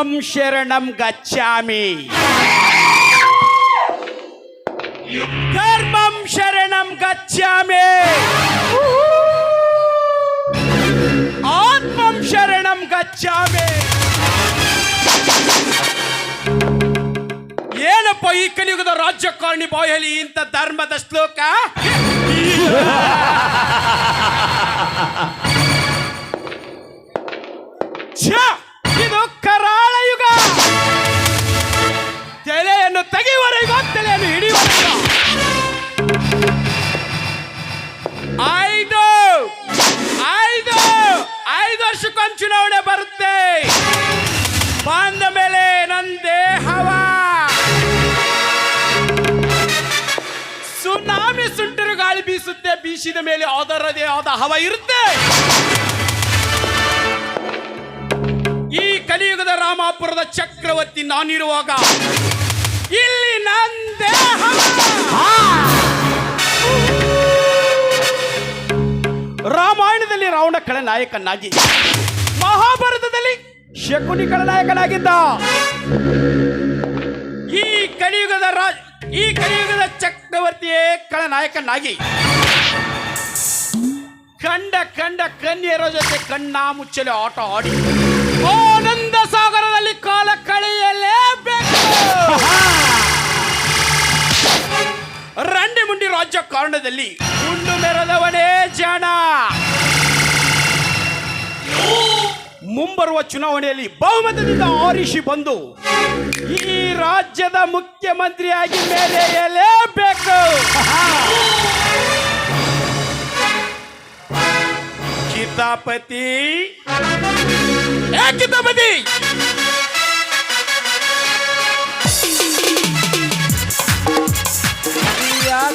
ಬುದ್ಧಂ ಶರಣಂ ಗಚ್ಚಾಮಿ ಧರ್ಮಂ ಶರಣಂ ಗಚ್ಚಾಮಿ ಆತ್ಮಂ ಶರಣಂ ಗಚ್ಚಾಮಿ ಏನಪ್ಪ ಈ ಕಲಿಯುಗದ ರಾಜ್ಯಕಾರಣಿ ಬಾಯಲ್ಲಿ ಇಂಥ ಧರ್ಮದ ಶ್ಲೋಕ ಛ! ತಲೆಯನ್ನು ತೆಗೆಯುವವರೆಗೂ ತಲೆಯನ್ನು ಹಿಡಿಯುವರೆಗೂ ಐದು ಐದು ಐದು ವರ್ಷಕ್ಕೊಂದು ಚುನಾವಣೆ ಬರುತ್ತೆ. ಬಂದ ಮೇಲೆ ನನ್ನ ದೇಹವ. ಸುನಾಮಿ ಸುಂಟರು ಗಾಳಿ ಬೀಸುತ್ತೆ, ಬೀಸಿದ ಮೇಲೆ ಅದರದೇ ಆದ ಹವ ಇರುತ್ತೆ. ಈ ಕಲಿಯುಗದ ರಾಮಾಪುರದ ಚಕ್ರವರ್ತಿ ನಾನಿರುವಾಗ ಇಲ್ಲಿ ದೇಹ ರಾಮಾಯಣದಲ್ಲಿ ರಾವಣ ನಾಯಕನಾಗಿ, ಮಹಾಭಾರತದಲ್ಲಿ ಶಕುನಿ ನಾಯಕನಾಗಿದ್ದ. ಈ ಕಲಿಯುಗದ ರಾಜ ಈ ಕಲಿಯುಗದ ಚಕ್ರವರ್ತಿಯೇ ನಾಯಕನಾಗಿ ಕಂಡ ಕಂಡ ಕನ್ಯರ ಜೊತೆ ಕಣ್ಣ ಮುಚ್ಚಲೆ ಆಟ ಆಡಿ, ಆನಂದ ಸಾಗರದಲ್ಲಿ ಕಾಲ ಕಳೆಯಲೇಬೇಕು. ಕಾರಣದಲ್ಲಿ ಗುಂಡು ಮೆರೆದವನೇ ಜಾಣ. ಮುಂಬರುವ ಚುನಾವಣೆಯಲ್ಲಿ ಬಹುಮತದಿಂದ ಆರಿಸಿ ಬಂದು ಈ ರಾಜ್ಯದ ಮುಖ್ಯಮಂತ್ರಿಯಾಗಿ ಕಿತಾಪತಿ. ಚಿತಾಪತಿ ಕಿತಾಪತಿ!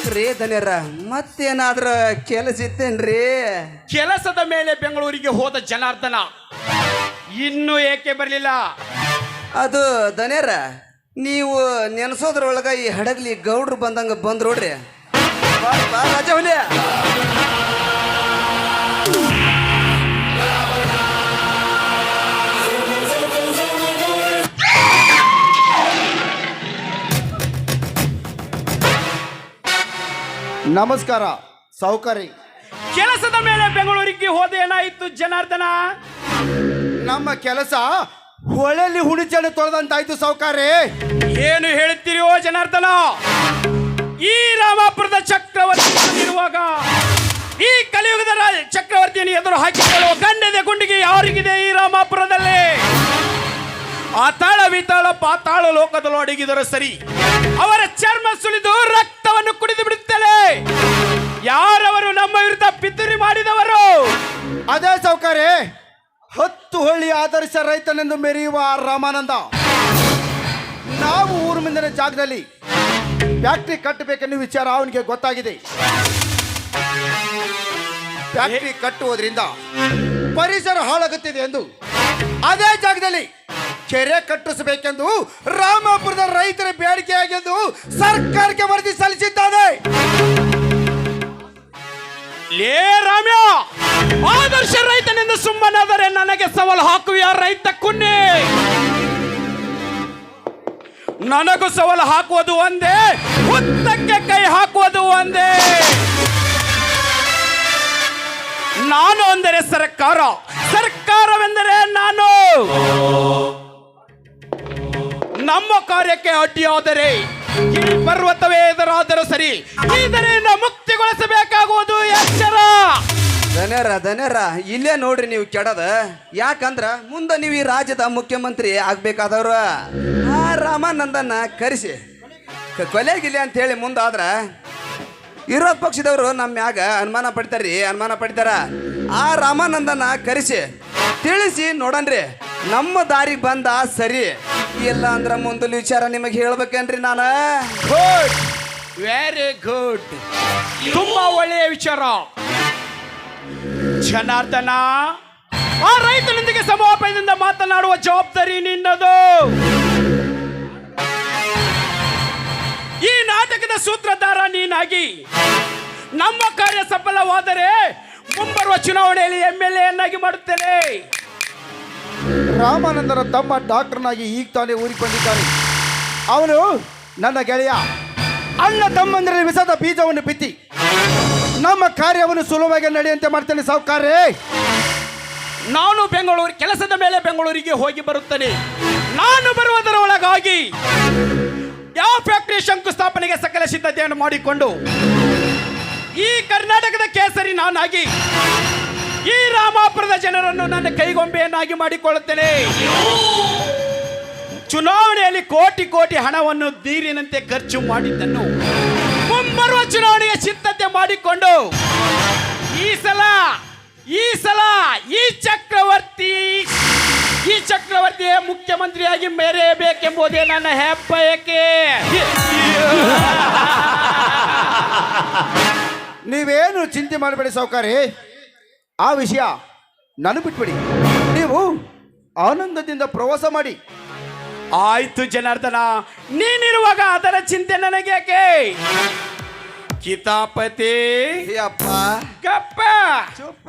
ಯಾಕ್ರಿ ಧನ್ಯರ ಮತ್ತೇನಾದ್ರ ಕೆಲಸ ಇತ್ತೇನ್ರಿ? ಕೆಲಸದ ಮೇಲೆ ಬೆಂಗಳೂರಿಗೆ ಹೋದ ಜನಾರ್ದನ. ಇನ್ನೂ ಏಕೆ ಬರಲಿಲ್ಲ? ಅದು ಧನ್ಯರ ನೀವು ನೆನೆಸೋದ್ರೊಳಗ ಈ ಹಡಗ್ಲಿ ಗೌಡ್ರು ಬಂದಂಗ ಬಂದ್ ನೋಡ್ರಿ. ಬಾ, ಬಾ, ರಾಜ ಹುಲಿ. ನಮಸ್ಕಾರ ಸೌಕರಿ ಕೆಲಸದ ಮೇಲೆ ಬೆಂಗಳೂರಿಗೆ ಹೋದ ಏನಾಯಿತು ಜನಾರ್ದನ? ನಮ್ಮ ಕೆಲಸ ಹೊಳೆಯಲ್ಲಿ ಹುಣಿಚೆಣ್ಣೆ ತೊಳೆದಂತಾಯ್ತು ಸೌಕಾರಿ ಏನು ಹೇಳುತ್ತೀರಿ ಓ ಜನಾರ್ದನ? ಈ ರಾಮಾಪುರದ ಚಕ್ರವರ್ತಿ ಇರುವಾಗ ಈ ಕಲಿಯುಗದ ರಾಜ ಚಕ್ರವರ್ತಿಯನ್ನು ಎದುರು ಹಾಕಿಕೊಳ್ಳುವ ಗಂಡದ ಗುಂಡಿಗೆ ಯಾರಿಗಿದೆ ಈ ರಾಮಾಪುರದಲ್ಲಿ? ಆತಾಳ ವಿತಾಳ ಪಾತಾಳ ಲೋಕದಲ್ಲಿ ಅಡಗಿದರೆ ಸರಿ. ಅವರ ಚರ್ಮ ಸುಳಿದು ರಕ್ತವನ್ನು ಕುಡಿದು ಬಿಡುತ್ತಲೇ ಯಾರವರು ನಮ್ಮ ವಿರುದ್ಧ ಪಿತೂರಿ ಮಾಡಿದವರು? ಅದೇ ಸೌಕರ್ಯ. ಹತ್ತು ಹಳ್ಳಿ ಆದರ್ಶ ರೈತನೆಂದು ಮೆರೆಯುವ ರಾಮಾನಂದ. ನಾವು ಊರು ಮುಂದಿನ ಜಾಗದಲ್ಲಿ ಫ್ಯಾಕ್ಟ್ರಿ ಕಟ್ಟಬೇಕೆನ್ನುವ ವಿಚಾರ ಅವನಿಗೆ ಗೊತ್ತಾಗಿದೆ. ಫ್ಯಾಕ್ಟ್ರಿ ಕಟ್ಟುವುದರಿಂದ ಪರಿಸರ ಹಾಳಾಗುತ್ತಿದೆ ಎಂದು. ಅದೇ ಜಾಗದಲ್ಲಿ ಕೆರೆ ಕಟ್ಟಿಸಬೇಕೆಂದು ರಾಮಾಪುರದ ರೈತರ ಬೇಡಿಕೆಯಾಗೆಂದು ಸರ್ಕಾರಕ್ಕೆ ವರದಿ ಸಲ್ಲಿಸಿದ್ದಾನೆ. ರಾಮ್ಯ, ಆದರ್ಶ ರೈತನಿಂದ ಸುಮ್ಮನಾದರೆ ನನಗೆ ಸವಾಲು ಹಾಕುವ ರೈತ ಕುನ್ನಿ? ನನಗೂ ಸವಾಲು ಹಾಕುವುದು ಒಂದೇ, ಹುತ್ತಕ್ಕೆ ಕೈ ಹಾಕುವುದು ಒಂದೇ. ನಾನು ಅಂದರೆ ಸರ್ಕಾರ, ಸರ್ಕಾರವೆಂದರೆ ನಾನು. ನಮ್ಮ ಕಾರ್ಯಕ್ಕೆ ಅಡ್ಡಿಯಾದರೆ ಈ ಪರ್ವತವೇ ಎದುರಾದರೂ ಸರಿ ಇದರಿಂದ ಮುಕ್ತಿಗೊಳಿಸಬೇಕಾಗುವುದು ಎಚ್ಚರ. ಧನ್ಯರ ಧನ್ಯರ. ಇಲ್ಲೇ ನೋಡ್ರಿ ನೀವು ಕೆಡದ. ಯಾಕಂದ್ರ ಮುಂದೆ ನೀವು ಈ ರಾಜ್ಯದ ಮುಖ್ಯಮಂತ್ರಿ ಆಗ್ಬೇಕಾದವ್ರ. ಆ ರಾಮಾನಂದನ್ನ ಕರೆಸಿ. ಕೊಲೆಗಿಲ್ಲ ಕೊಲೆಗಿಲೆ ಅಂತ ಹೇಳಿ ಮುಂದಾದ್ರ ವಿರೋಧ ಪಕ್ಷದವರು ನಮ್ಮ ಮ್ಯಾಗ ಅನುಮಾನ ಪಡ್ತಾರ್ರಿ, ಅನುಮಾನ ಪಡ್ತಾರ. ಆ ರಾಮಾನಂದನ ಕರೆಸಿ. ತಿಳಿಸಿ ನೋಡನ್ರಿ. ನಮ್ಮ ದಾರಿಗೆ ಬಂದ ಸರಿ. ಇಲ್ಲ ಅಂದ್ರ ಮುಂದಿನ ವಿಚಾರ ನಿಮಗೆ ಹೇಳ್ಬೇಕೇನ್ರಿ ನಾನು? ಗುಡ್ ವೆರಿ ಗುಡ್ ತುಂಬಾ ಒಳ್ಳೆಯ ವಿಚಾರ. ಜನಾರ್ದನ. ಆ ರೈತನೊಂದಿಗೆ ಸಮವಾಪದಿಂದ ಮಾತನಾಡುವ ಜವಾಬ್ದಾರಿ ನಿನ್ನದು. ಈ ನಾಟಕದ ಸೂತ್ರಧಾರ ನೀನಾಗಿ ನಮ್ಮ ಕಾರ್ಯ ಸಫಲವಾದರೆ ಮುಂಬರುವ ಚುನಾವಣೆಯಲ್ಲಿ ಎಂ ಎಲ್ ಎನ್ನಾಗಿ ಮಾಡುತ್ತೇನೆ. ರಾಮಾನಂದರ ತಮ್ಮ ಡಾಕ್ಟರ್ನಾಗಿ ಈಗ ತಾನೇ ಊರಿಗೆ ಬಂದಿದ್ದಾನೆ ಅವನು ನನ್ನ ಗೆಳೆಯ. ಅಣ್ಣ ತಮ್ಮಂದರಲ್ಲಿ ವಿಷದ ಬೀಜವನ್ನು ಬಿತ್ತಿ. ನಮ್ಮ ಕಾರ್ಯವನ್ನು ಸುಲಭವಾಗಿ ನಡೆಯುವಂತೆ ಮಾಡ್ತೇನೆ ಸಾವುಕಾರೇ. ನಾನು ಬೆಂಗಳೂರು ಕೆಲಸದ ಮೇಲೆ ಬೆಂಗಳೂರಿಗೆ ಹೋಗಿ ಬರುತ್ತೇನೆ. ನಾನು ಬರುವುದರ ಒಳಗಾಗಿ ಯಾವ ಫ್ಯಾಕ್ಟರಿ ಶಂಕುಸ್ಥಾಪನೆಗೆ ಸಕಲ ಸಿದ್ಧತೆಯನ್ನು ಮಾಡಿಕೊಂಡು ಈ ಕರ್ನಾಟಕದ ಕೇಸರಿ ನಾನಾಗಿ ರಾಮಾಪುರದ ಜನರನ್ನು ನನ್ನ ಕೈಗೊಂಬೆಯನ್ನಾಗಿ ಮಾಡಿಕೊಳ್ಳುತ್ತೇನೆ. ಚುನಾವಣೆಯಲ್ಲಿ ಕೋಟಿ ಕೋಟಿ ಹಣವನ್ನು ದೀರಿನಂತೆ ಖರ್ಚು ಮಾಡಿದ್ದನ್ನು ಮುಂಬರುವ ಚುನಾವಣೆಗೆ ಸಿದ್ಧತೆ ಮಾಡಿಕೊಂಡು ಈ ಸಲ ಈ ಸಲ ಈ ಚಕ್ರವರ್ತಿ, ಈ ಚಕ್ರವರ್ತಿಯ ಮುಖ್ಯಮಂತ್ರಿಯಾಗಿ ಮೆರೆಯಬೇಕೆಂಬುದೇ ನನ್ನ ಹೆಬ್ಬಯಕೆ. ನೀವೇನು ಚಿಂತೆ ಮಾಡಬೇಡಿ ಸಾವುಕಾರಿ, ಆ ವಿಷಯ ನಾನು ಬಿಟ್ಬಿಡಿ. ನೀವು ಆನಂದದಿಂದ ಪ್ರವಾಸ ಮಾಡಿ. ಆಯ್ತು ಜನಾರ್ದನ ನೀನಿರುವಾಗ ಅದರ ಚಿಂತೆ ನನಗೇಕೆ ಕಿತಾಪತಿ. ಅಪ್ಪ. ಚುಪ್ಪ.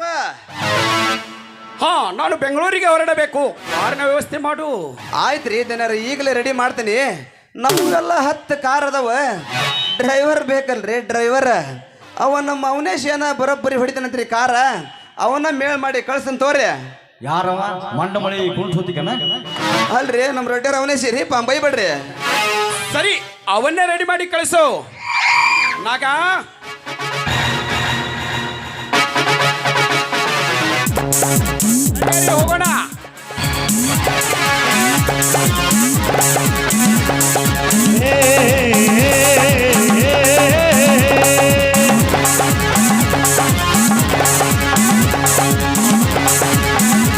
ಹಾ ನಾನು ಬೆಂಗಳೂರಿಗೆ ಹೊರಡಬೇಕು. ಕಾರಿನ ವ್ಯವಸ್ಥೆ ಮಾಡು. ಆಯ್ತ್ರಿ ದನರ ಈಗಲೇ ರೆಡಿ ಮಾಡ್ತೀನಿ. ನಮ್ಗೆಲ್ಲ ಹತ್ತು ಕಾರ್ ಅದಾವ ಡ್ರೈವರ್ ಬೇಕಲ್ರಿ ಡ್ರೈವರ್ ಅವ ನಮ್ಮ ಅವನೇಶ್ ಏನ ಬರೋಬ್ಬರಿ ಹೊಡಿತಾನಂತ್ರಿ ಕಾರ? ಅವನ್ನ ಮೇಲ್ ಮಾಡಿ ಕಳ್ಸನ್ ತೋರಿ ಯಾರವ? ಮಂಡ ಮಳೆ ಕುಂಟ್ ಹೋತಿಕನ ಅಲ್ರಿ ನಮ್ಮ ರೊಡ್ಡರ್ ಅವನೇ ರೀ ಪಾಂಬೈ ಬೈಬೇಡ್ರಿ. ಸರಿ ಅವನ್ನೇ ರೆಡಿ ಮಾಡಿ ಕಳಿಸು. ನಾಗ. ಸರಿ, ಹೋಗೋಣ.